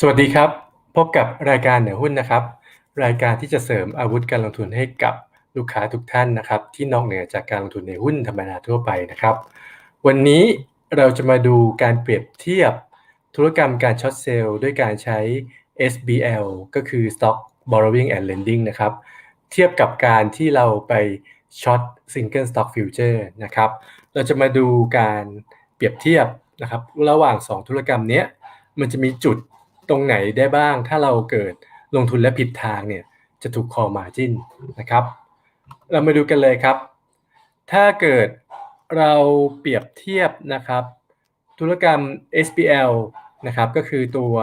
สวัสดีครับ พบกับรายการเหนือหุ้นนะครับ รายการที่จะเสริมอาวุธการลงทุนให้กับลูกค้าทุกท่านนะครับ ที่นอกเหนือจากการลงทุนในหุ้นธรรมดาทั่วไปนะครับ วันนี้เราจะมาดูการเปรียบเทียบธุรกรรมการช็อตเซลล์ด้วยการใช้ SBL ก็คือ Stock Borrowing and Lending นะครับ เทียบกับการที่เราไปช็อต Single Stock Future นะครับ เราจะมาดูการเปรียบเทียบนะครับ ระหว่าง 2 ธุรกรรมนี้มันจะมีจุด ตรงไหนได้บ้าง ถ้าเราเกิดลงทุนและผิดทางเนี่ยจะถูก call margin นะครับ เรามาดูกันเลยครับ ถ้าเกิดเราเปรียบเทียบนะครับ ธุรกรรม SBL นะครับก็คือตัว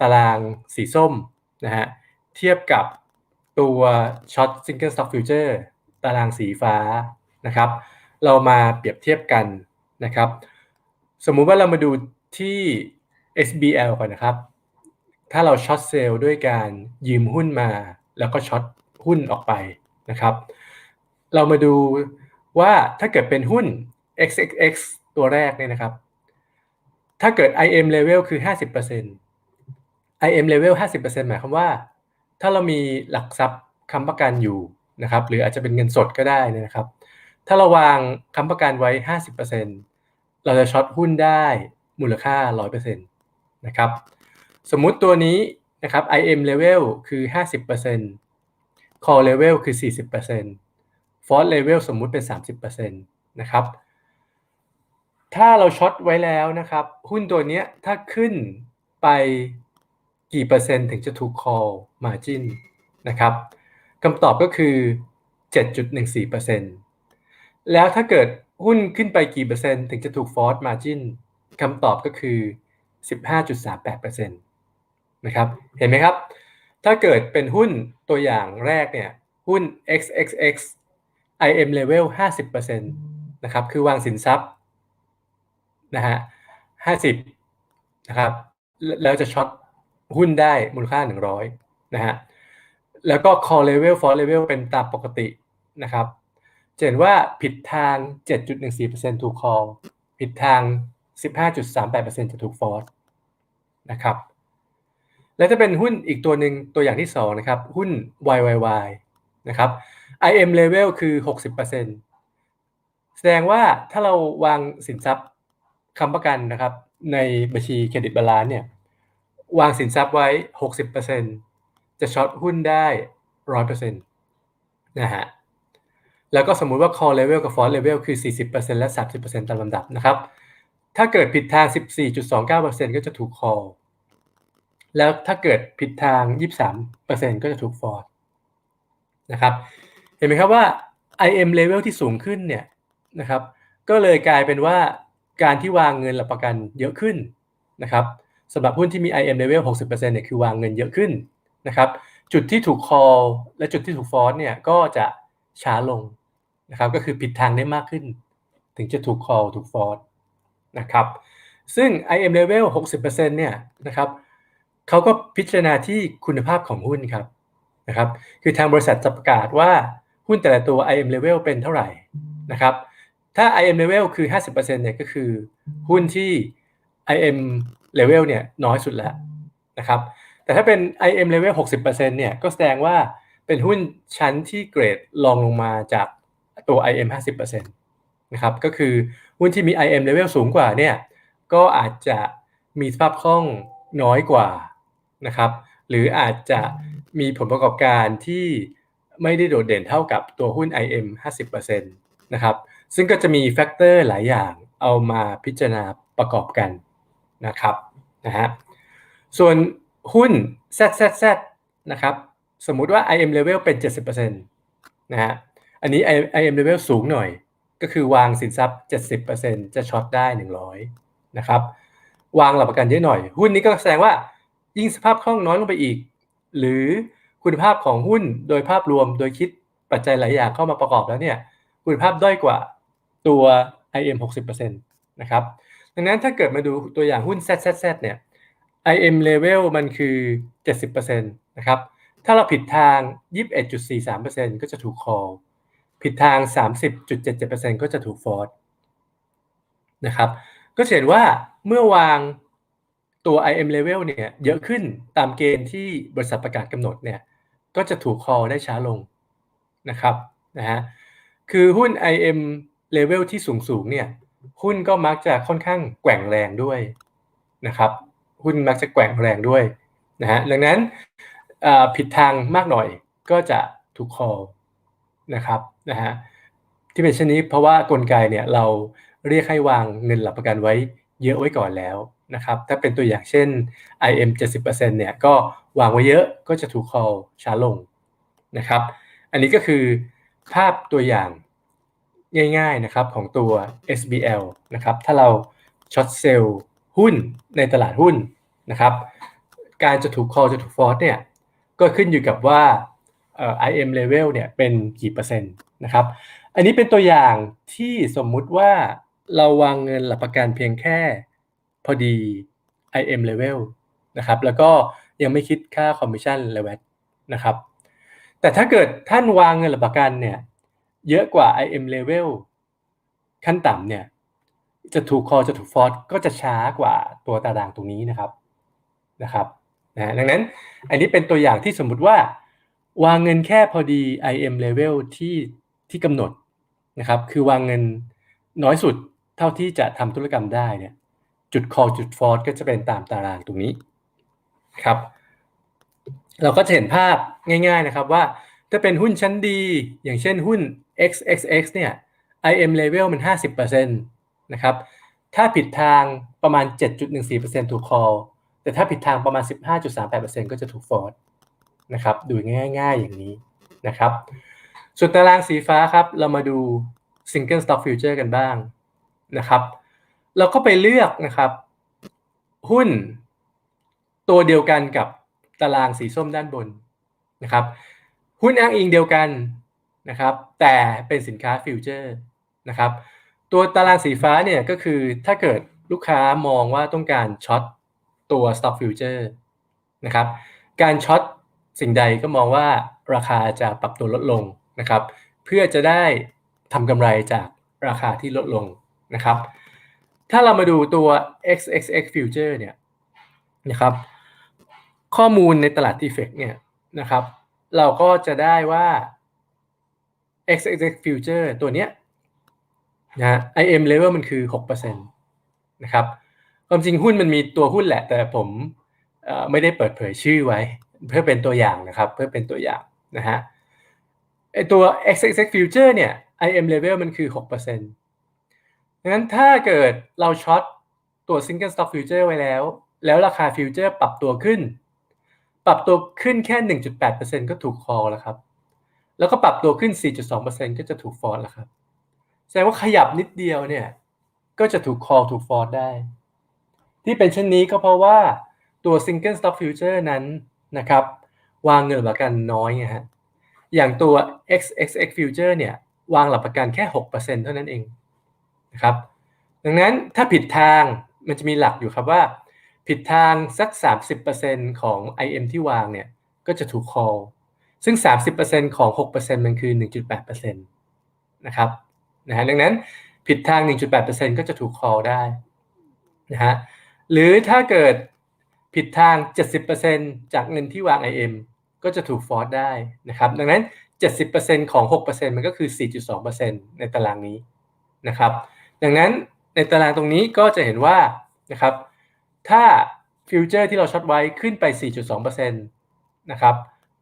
ตารางสีส้มนะฮะเทียบกับตัว Short Single Stock Future ตารางสีฟ้านะครับ เรามาเปรียบเทียบกันนะครับ สมมุติว่าเรามาดูที่ SBL ก่อนนะครับ ถ้าเราช็อตเซลล์ด้วยการยืมหุ้นมา แล้วก็ช็อตหุ้นออกไปนะครับ เรามาดูว่าถ้าเกิดเป็นหุ้น XXX ตัวแรกเนี่ยนะครับ ถ้าเกิด IM level คือ 50% IM level 50%หมายความว่า ถ้าเรามีหลักทรัพย์ค้ำประกันอยู่นะครับ หรืออาจจะเป็นเงินสดก็ได้นะครับ ถ้าเราวางค้ำประกันไว้ 50%เราจะช็อตหุ้นได้มูลค่า 100%นะครับ สมมุติตัวนี้นะครับ IM level คือ 50% Call level คือ 40% Force level สมมุติเป็น 30%นะครับ ถ้าเราช็อตไว้แล้วนะครับ หุ้นตัวนี้ถ้าขึ้นไปกี่เปอร์เซ็นต์ถึงจะถูก call margin นะครับคำตอบก็คือ 7.14%แล้วถ้าเกิดหุ้นขึ้นไปกี่เปอร์เซ็นต์ถึงจะถูก force margin คำตอบก็คือ 15.38% นะครับเห็นไหมครับ ถ้าเกิดเป็นหุ้นตัวอย่างแรกเนี่ยหุ้น XXX IM level 50%นะครับคือวางสินทรัพย์นะฮะ50นะครับแล้วจะช็อตหุ้นได้มูลค่า 100นะฮะแล้วก็ call level for level เป็นตามปกตินะครับเห็นว่าผิดทาง 7.14%ถูก call ผิดทาง 15.38%จะถูก force นะครับ และจะเป็นหุ้นอีกตัวหนึ่งตัวอย่างที่2นะครับหุ้น YYY นะครับ IM level คือ 60%แสดงว่าถ้าเราวางสินทรัพย์ค้ำประกันนะครับ ในบัญชีเครดิตบาลานซ์เนี่ยวางสินทรัพย์ไว้ 60%จะช็อตหุ้นได้ 100%นะฮะแล้วก็สมมุติว่า call level กับ force level คือ 40%และ 30%ตามลำดับนะครับ ถ้าเกิดผิดทาง 14.29%ก็จะถูก call แล้วถ้าเกิดผิดทาง 23%ก็จะถูก force นะครับ เห็นไหมครับว่า IM level ที่สูงขึ้นเนี่ยนะครับ ก็เลยกลายเป็นว่าการที่วางเงินหลักประกันเยอะขึ้นนะครับสำหรับหุ้นที่มี IM level 60%เนี่ยคือวางเงินเยอะขึ้นนะครับ จุดที่ถูก call และจุดที่ถูก force เนี่ยก็จะช้าลงนะครับ ก็คือผิดทางได้มากขึ้น ถึงจะถูก call ถูก force นะครับ ซึ่ง IM level 60%เนี่ยนะครับ เขาก็พิจารณาที่คุณภาพของหุ้นครับนะครับ คือทางบริษัทจะประกาศว่าหุ้นแต่ละตัว IM level เป็นเท่าไหร่นะครับ ถ้า IM level คือ 50%เนี่ยก็คือหุ้นที่ IM level เนี่ยน้อยสุดแล้วนะครับ แต่ถ้าเป็น IM level 60%เนี่ยก็แสดงว่าเป็นหุ้นชั้นที่เกรดรองลงมาจากตัว IM 50%นะครับก็คือหุ้นที่มี IM level สูงกว่าเนี่ยก็อาจจะมีสภาพคล่องน้อยกว่า นะครับ หรืออาจจะมีผลประกอบการที่ไม่ได้โดดเด่นเท่ากับตัวหุ้น IM 50%นะครับ ซึ่งก็จะมีแฟกเตอร์หลายอย่างเอามาพิจารณาประกอบกันนะครับนะฮะส่วนหุ้น ZZZ นะครับ สมมุติว่า IM level เป็น 70%นะฮะ อันนี้ IM level สูงหน่อย ก็คือวางสินทรัพย์ 70%จะช็อตได้ 100นะครับ วางหลักประกันเยอะหน่อย หุ้นนี้ก็แสดงว่า ยิ่งสภาพคล่องน้อยลงไปอีก หรือคุณภาพของหุ้นโดยภาพรวมโดยคิดปัจจัยหลายอย่างเข้ามาประกอบแล้วเนี่ยคุณภาพด้อยกว่าตัว IM 60%นะครับดังนั้นถ้าเกิดมาดูตัวอย่างหุ้น ZZZ เนี่ย IM level มันคือ 70%นะครับ ถ้าเราผิดทาง 21.43%ก็จะถูก call ผิดทาง 30.77%ก็จะถูก force นะครับ ก็เห็นว่าเมื่อวาง ตัว IM level เนี่ยเยอะขึ้นตามเกณฑ์ที่บริษัทประกาศกำหนดเนี่ยก็จะถูก call ได้ช้าลงนะครับนะฮะคือหุ้น IM level ที่สูงสูงเนี่ยหุ้นก็มักจะค่อนข้างแกว่งแรงด้วยนะครับหุ้นมักจะแกว่งแรงด้วยนะฮะดังนั้นผิดทางมากหน่อยก็จะถูก call นะครับนะฮะที่เป็นเช่นนี้เพราะว่ากลไกเนี่ยเราเรียกให้วางเงินหลักประกันไว้เยอะไว้ก่อนแล้ว นะครับถ้าเป็นตัวอย่างเช่น IM 70%เนี่ยก็วางไว้เยอะก็จะถูก call ช้าลงนะครับ อันนี้ก็คือภาพตัวอย่างง่ายๆนะครับของตัว SBL นะครับถ้าเราช็อตเซลล์หุ้นในตลาดหุ้นนะครับการจะถูก call จะถูก force เนี่ยก็ขึ้นอยู่กับว่า IM level เนี่ยเป็นกี่เปอร์เซ็นต์นะครับอันนี้เป็นตัวอย่างที่สมมุติว่าเราวางเงินหลักประกันเพียงแค่ พอดี IM level นะครับ แล้วก็ยังไม่คิดค่าคอมมิชชั่นและแวตนะครับ แต่ถ้าเกิดท่านวางเงินหลักประกันเนี่ย เยอะกว่า IM level ขั้นต่ำเนี่ย จะถูกคอจะถูกฟอร์ก็จะช้ากว่าตัวตารางตรงนี้นะครับนะครับนะดังนั้นอันนี้เป็นตัวอย่างที่สมมุติว่า วางเงินแค่พอดี IM level ที่ที่กำหนดนะครับ คือวางเงินน้อยสุดเท่าที่จะทำธุรกรรมได้เนี่ย จุด call จุด force ก็จะเป็นตามตารางตรงนี้ครับ เราก็จะเห็นภาพง่าย ๆนะครับว่าถ้าเป็นหุ้นชั้นดี อย่างเช่นหุ้น XXX เนี่ย IM level มัน 50%นะครับถ้าผิดทางประมาณ 7.14%ถูก call แต่ถ้าผิดทางประมาณ 15.38%ก็จะถูก force นะครับดูง่ายๆอย่างนี้นะครับส่วนตารางสีฟ้าครับ เรามาดู single stock future กันบ้างนะครับ เราก็ไปเลือกนะครับ หุ้นตัวเดียวกันกับตารางสีส้มด้านบนนะครับ หุ้นอ้างอิงเดียวกันนะครับ แต่เป็นสินค้าฟิวเจอร์นะครับ ตัวตารางสีฟ้าเนี่ยก็คือถ้าเกิดลูกค้ามองว่าต้องการช็อตตัว stock future นะครับการช็อตสิ่งใดก็มองว่าราคาจะปรับตัวลดลงนะครับ เพื่อจะได้ทำกำไรจากราคาที่ลดลงนะครับ ถ้าเรามาดูตัว XXX future เนี่ยนะครับ ข้อมูลในตลาด t f e c เนี่ยนะครับ เราก็จะได้ว่า XXX future ตัวเนี้ยนะ IM level มันคือ6%นะครับความจริงหุ้นมันมีตัวหุ้นแหละ แต่ผมไม่ได้เปิดเผยชื่อไว้ เพื่อเป็นตัวอย่างนะครับ เพื่อเป็นตัวอย่างนะฮะไอตัว XXX future เนี่ย IM level มันคือ6%ดั งนั้นถ้าเกิดเราช็อตตัว single stock future ไว้แล้ว แล้วราคาฟิวเจอร์ปรับตัวขึ้น ปรับตัวขึ้นแค่ 1.8%ก็ถูก call แล้วครับ แล้วก็ปรับตัวขึ้น 4.2%ก็จะถูก force แล้วครับ แสดงว่าขยับนิดเดียวเนี่ย ก็จะถูก call ถูก force ได้ ที่เป็นเช่นนี้ก็เพราะว่าตัว single stock future นั้นนะครับ วางเงินประกันน้อยไงฮะอย่างตัว XXX future เนี่ย วางหลักประกันแค่ 6%เท่านั้นเอง นะครับดังนั้นถ้าผิดทางมันจะมีหลักอยู่ครับว่า ผิดทางสัก 30%ของ IM ที่วางเนี่ยก็จะถูก call ซึ่ง 30%ของ 6%มันคือ 1.8%นะครับนะฮะดังนั้นผิดทาง 1.8%ก็จะถูก call ได้นะฮะหรือถ้าเกิดผิดทาง 70%จากเงินที่วาง IM ก็จะถูก force ได้นะครับ ดังนั้น 70%ของ 6%มันก็คือ 4.2%ในตารางนี้นะครับ ดังนั้นในตารางตรงนี้ก็จะเห็นว่านะครับถ้าฟิวเจอร์ที่เราช็อตไว้ขึ้นไป 4.2%นะครับ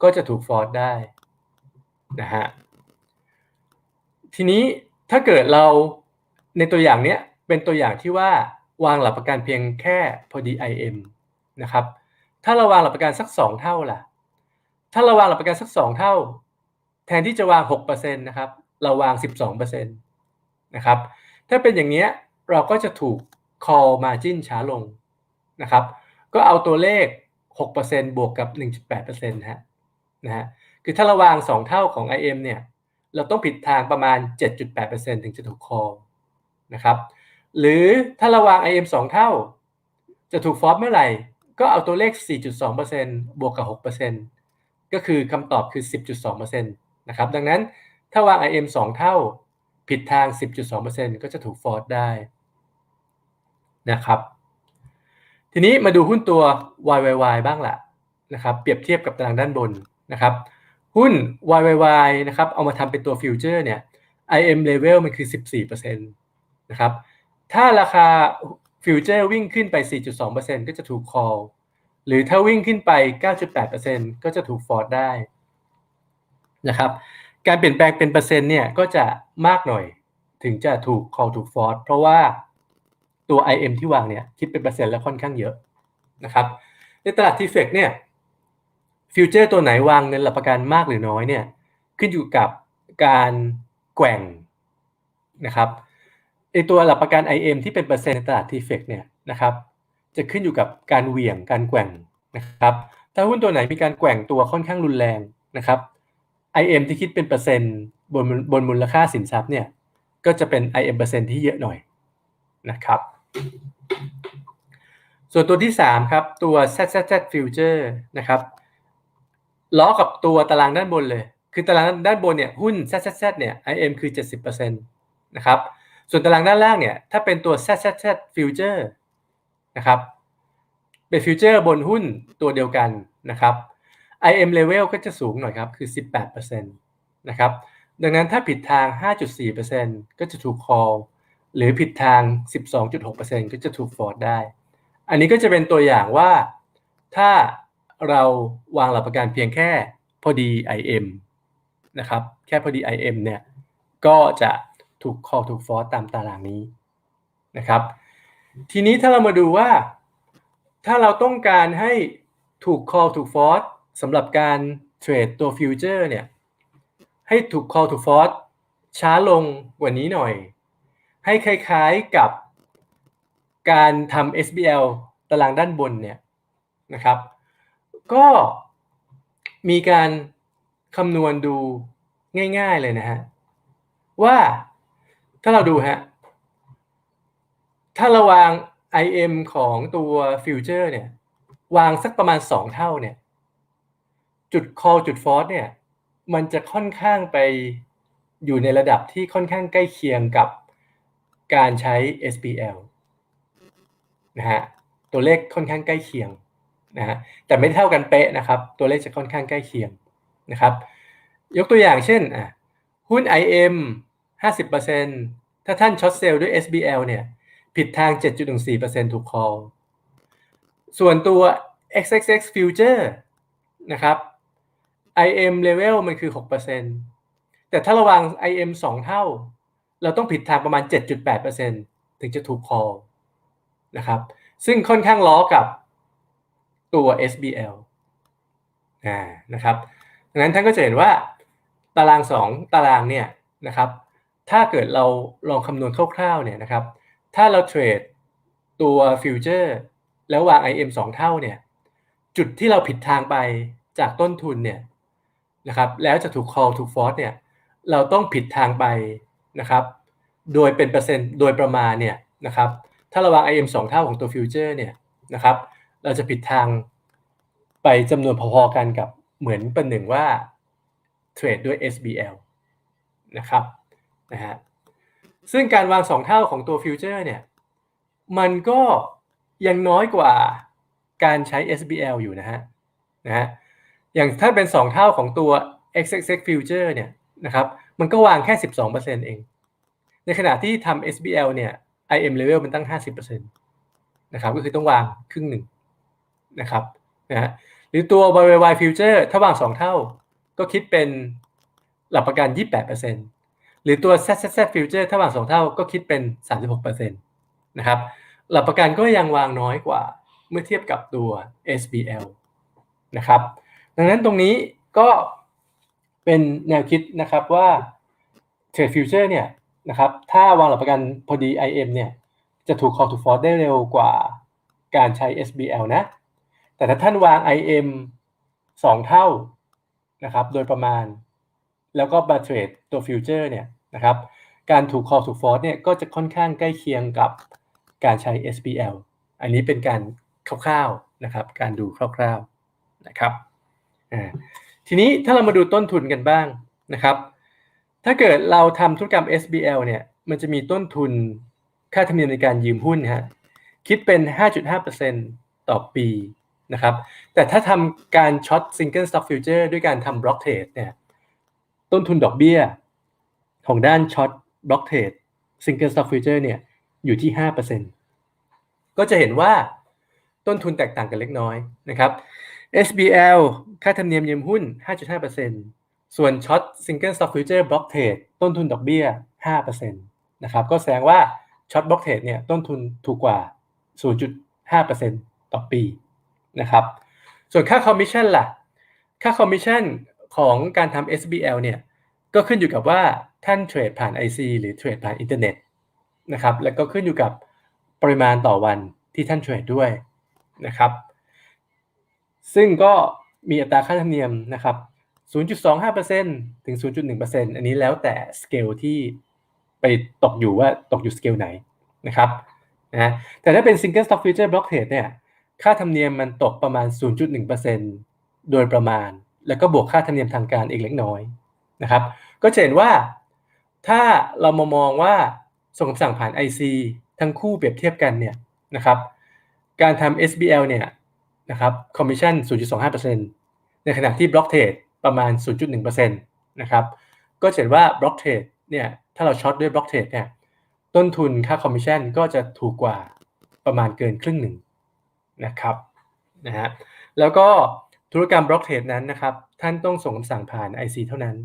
ก็จะถูกฟอร์ดได้นะฮะทีนี้ถ้าเกิดเราในตัวอย่างเนี้ยเป็นตัวอย่างที่ว่าวางหลักประกันเพียงแค่พอดี IM นะครับถ้าเราวางหลักประกันสัก 2 เท่าล่ะ ถ้าเราวางหลักประกันสัก 2 เท่า แทนที่จะวาง 6%นะครับเราวาง 12%นะครับ ถ้าเป็นอย่างนี้เราก็จะถูก call margin ช้าลงนะครับ ก็เอาตัวเลข 6%บวกกับ 1.8%นะฮะนะฮะคือถ้าราวาง 2 เท่าของ IM เนี่ย เราต้องผิดทางประมาณ 7.8%ถึงจะถูก call นะครับ หรือถ้าราวาง IM 2 เท่า จะถูกฟอสเมื่อไหร่ ก็เอาตัวเลข 4.2%บวกกับ 6%ก็คือคำตอบคือ 10.2%นะครับ ดังนั้นถ้าวาง IM 2 เท่า ผิดทาง 10.2%ก็จะถูกฟอร์สได้นะครับ ทีนี้มาดูหุ้นตัว YYY บ้างละนะครับ เปรียบเทียบกับตารางด้านบนนะครับ หุ้น YYY นะครับ เอามาทำเป็นตัวฟิวเจอร์เนี่ย IM level มันคือ 14%นะครับ ถ้าราคาฟิวเจอร์วิ่งขึ้นไป 4.2%ก็จะถูก call หรือถ้าวิ่งขึ้นไป 9.8%ก็จะถูกฟอร์ดได้นะครับ การเปลี่ยนแปลงเป็นเปอร์เซ็นต์เนี่ยก็จะ มากหน่อย ถึงจะถูก call ถูกฟอร์ดเพราะว่าตัว IM ที่วางเนี่ยคิดเป็นเปอร์เซ็นต์แล้วค่อนข้างเยอะนะครับ ในตลาดทีเฟกเนี่ยฟิวเจอร์ตัวไหนวางเงินหลักประกันมากหรือน้อยเนี่ยขึ้นอยู่กับการแกว่งนะครับไอตัวหลักประกัน IM ที่เป็นเปอร์เซ็นต์ในตลาดทีเฟกเนี่ยนะครับจะขึ้นอยู่กับการเหวี่ยงการแกว่งนะครับ ถ้าหุ้นตัวไหนมีการแกว่งตัวค่อนข้างรุนแรงนะครับ IM ที่คิดเป็นเปอร์เซ็นต์บนบนมูลค่าสินทรัพย์เนี่ยก็จะเป็น IM เปอร์เซ็นต์ที่เยอะหน่อยนะครับ ส่วนตัวที่ 3 ครับ ตัว ZZZ Future นะครับล้อกับตัวตารางด้านบนเลย คือตารางด้านบนเนี่ยหุ้น ZZZ เนี่ย IM คือ 70%นะครับส่วนตารางด้านล่างเนี่ยถ้าเป็นตัว ZZZ Future นะครับเป็นฟิวเจอร์บนหุ้นตัวเดียวกันนะครับ IM level ก็จะสูงหน่อยครับ คือ 18%นะครับ ดังนั้นถ้าผิดทาง 5.4%ก็จะถูก call หรือผิดทาง 12.6%ก็จะถูก ford ได้ อันนี้ก็จะเป็นตัวอย่างว่าถ้าเราวางหลักประกันเพียงแค่พอดี IM นะครับ แค่พอดี IM เนี่ย ก็จะถูก call ถูก ford ตามตารางนี้นะครับ ทีนี้ถ้าเรามาดูว่าถ้าเราต้องการให้ถูก call ถูก ford สำหรับการเทรดตัวฟิวเจอร์เนี่ย ให้ถูก call ถูก ford ช้าลงกว่านี้หน่อย ให้คล้ายๆกับการทำ SBL ตารางด้านบนเนี่ยนะครับ ก็มีการคำนวณดูง่ายๆเลยนะฮะ ว่าถ้าเราดูฮะ ถ้าเราวาง IM ของตัวฟิวเจอร์เนี่ย วางสักประมาณ 2 เท่าเนี่ย จุด call จุด force เนี่ย มันจะค่อนข้างไปอยู่ในระดับที่ค่อนข้างใกล้เคียงกับการใช้ SBL นะฮะ ตัวเลขค่อนข้างใกล้เคียงนะฮะ แต่ไม่เท่ากันเป๊ะนะครับ ตัวเลขจะค่อนข้างใกล้เคียงนะครับ ยกตัวอย่างเช่นอะหุ้น IM 50%ถ้าท่านช็อตเซลล์ด้วย SBL เนี่ย ผิดทาง 7.14%ถูก call ส่วนตัว XXX Future นะครับ IM level มันคือ 6%แต่ถ้าระวัง IM 2 เท่า เราต้องผิดทางประมาณ 7.8%ถึงจะถูก call นะครับ ซึ่งค่อนข้างล้อกับตัว SBL อ่านะครับดังนั้นท่านก็จะเห็นว่าตาราง 2 ตารางเนี่ยนะครับ ถ้าเกิดเราลองคำนวณคร่าวๆเนี่ยนะครับ ถ้าเราเทรดตัวฟิวเจอร์แล้ววาง IM 2 เท่าเนี่ย จุดที่เราผิดทางไปจากต้นทุนเนี่ย นะครับแล้วจะถูก call ถูก force เนี่ยเราต้องผิดทางไปนะครับโดยเป็นเปอร์เซ็นต์โดยประมาณเนี่ยนะครับถ้าเราวาง IM 2 เท่าของตัวฟิวเจอร์เนี่ยนะครับเราจะผิดทางไปจำนวนพอๆกันกับเหมือนเป็นหนึ่งว่าเทรดด้วย SBL นะครับนะฮะซึ่งการวาง 2 เท่าของตัวฟิวเจอร์เนี่ยมันก็ยังน้อยกว่าการใช้ SBL อยู่นะฮะนะฮะ อย่างถ้าเป็น 2 เท่าของตัว XXX Future เนี่ยนะครับมันก็วางแค่ 12%เอง ในขณะที่ทำ SBL เนี่ย IM level มันตั้ง 50%นะครับก็คือต้องวางครึ่งหนึ่งนะครับนะฮะหรือตัว YYY Future ถ้าวาง 2 เท่า ก็คิดเป็นหลักประกัน 28%หรือตัว ZZZ Future ถ้าวางสองเท่าก็คิดเป็น 36%นะครับหลักประกันก็ยังวางน้อยกว่าเมื่อเทียบกับตัว SBL นะครับ ดังนั้นตรงนี้ก็เป็นแนวคิดนะครับว่า Trade Future เนี่ยนะครับถ้าวางหลักประกันพอดี IM เนี่ยจะถูก call to force ได้เร็วกว่าการใช้ SBL นะ แต่ถ้าท่านวาง IM 2 เท่านะครับโดยประมาณ แล้วก็มาเทรดตัวฟิวเจอร์เนี่ยนะครับการถูก call to force เนี่ยก็จะค่อนข้างใกล้เคียงกับการใช้ SBL อันนี้เป็นการคร่าวๆนะครับ การดูคร่าวๆนะครับ ทีนี้ถ้าเรามาดูต้นทุนกันบ้างนะครับ ถ้าเกิดเราทำธุรกรรม SBL เนี่ยมันจะมีต้นทุนค่าธรรมเนียมในการยืมหุ้นฮะคิดเป็น 5.5%ต่อปีนะครับแต่ถ้าทำการช็อต Single Stock Future ด้วยการทำ Block Trade เนี่ยต้นทุนดอกเบี้ยของด้านช็อต Block Trade Single Stock Future เนี่ยอยู่ที่ 5%ก็จะเห็นว่าต้นทุนแตกต่างกันเล็กน้อยนะครับ SBL ค่าธรรมเนียมยืมหุ้น 5.5%ส่วนช็อต Single Stock Future Block Trade ต้นทุนดอกเบี้ย 5%นะครับก็แสดงว่าช็อต Block Trade เนี่ยต้นทุนถูกกว่า 0.5%ต่อปีนะครับส่วนค่าคอมมิชชั่นล่ะ ค่าคอมมิชชั่นของการทำ SBL เนี่ยก็ขึ้นอยู่กับว่าท่านเทรดผ่าน IC หรือเทรดผ่านอินเทอร์เน็ตนะครับแล้วก็ขึ้นอยู่กับปริมาณต่อวันที่ท่านเทรดด้วยนะครับ ซึ่งก็มีอัตราค่าธรรมเนียมนะครับ 0.25%ถึง 0.1%อันนี้แล้วแต่สเกลที่ไปตกอยู่ว่าตกอยู่สเกลไหนนะครับนะแต่ถ้าเป็น Single Stock Future Block Trade เนี่ยค่าธรรมเนียมมันตกประมาณ 0.1%โดยประมาณ แล้วก็บวกค่าธรรมเนียมทางการอีกเล็กน้อยนะครับ ก็จะเห็นว่าถ้าเรามามองว่าส่งคำสั่งผ่าน IC ทั้งคู่เปรียบเทียบกันเนี่ยนะครับ การทำ SBL เนี่ย นะครับคอมมิชชั่น 0.25%ในขณะที่ Block Trade ประมาณ 0.1%นะครับก็เห็นว่า Block Trade เนี่ยถ้าเราช็อตด้วย Block Trade เนี่ยต้นทุนค่าคอมมิชชั่นก็จะถูกกว่าประมาณเกินครึ่งหนึ่งนะครับนะฮะแล้วก็ธุรกรรม Block Trade นั้นนะครับท่านต้องส่งคำสั่งผ่าน IC เท่านั้น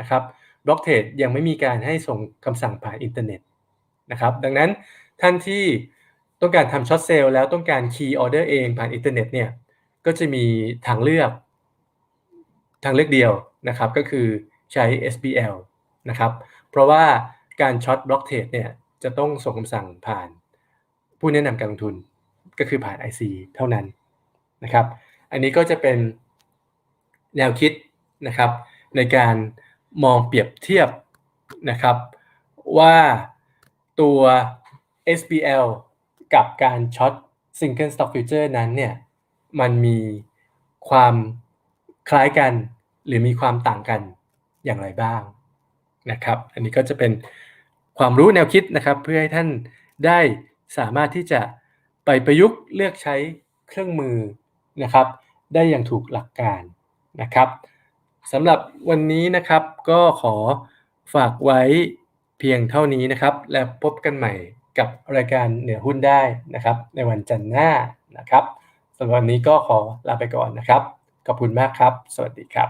นะครับ Block Trade ยังไม่มีการให้ส่งคำสั่งผ่านอินเทอร์เน็ตนะครับดังนั้นท่านที่ ต้องการทำช็อตเซลล์แล้วต้องการคีย์ออเดอร์เองผ่านอินเทอร์เน็ตเนี่ยก็จะมีทางเลือก ทางเลือกเดียวนะครับ ก็คือใช้ SBL นะครับ เพราะว่าการช็อตบล็อกเทรดเนี่ยจะต้องส่งคำสั่งผ่านผู้แนะนำการลงทุนก็คือผ่าน IC เท่านั้นนะครับ อันนี้ก็จะเป็นแนวคิดนะครับ ในการมองเปรียบเทียบนะครับ ว่าตัว SBL กับการช็อต Single Stock Future นั้นเนี่ยมันมีความคล้ายกันหรือมีความต่างกันอย่างไรบ้างนะครับ อันนี้ก็จะเป็นความรู้แนวคิดนะครับ เพื่อให้ท่านได้สามารถที่จะไปประยุกต์เลือกใช้เครื่องมือนะครับ ได้อย่างถูกหลักการนะครับสำหรับวันนี้นะครับก็ขอฝากไว้เพียงเท่านี้นะครับ และพบกันใหม่ กับรายการเหนือหุ้นได้นะครับ ในวันจันทร์หน้านะครับสำหรับวันนี้ก็ขอลาไปก่อนนะครับ ขอบคุณมากครับ สวัสดีครับ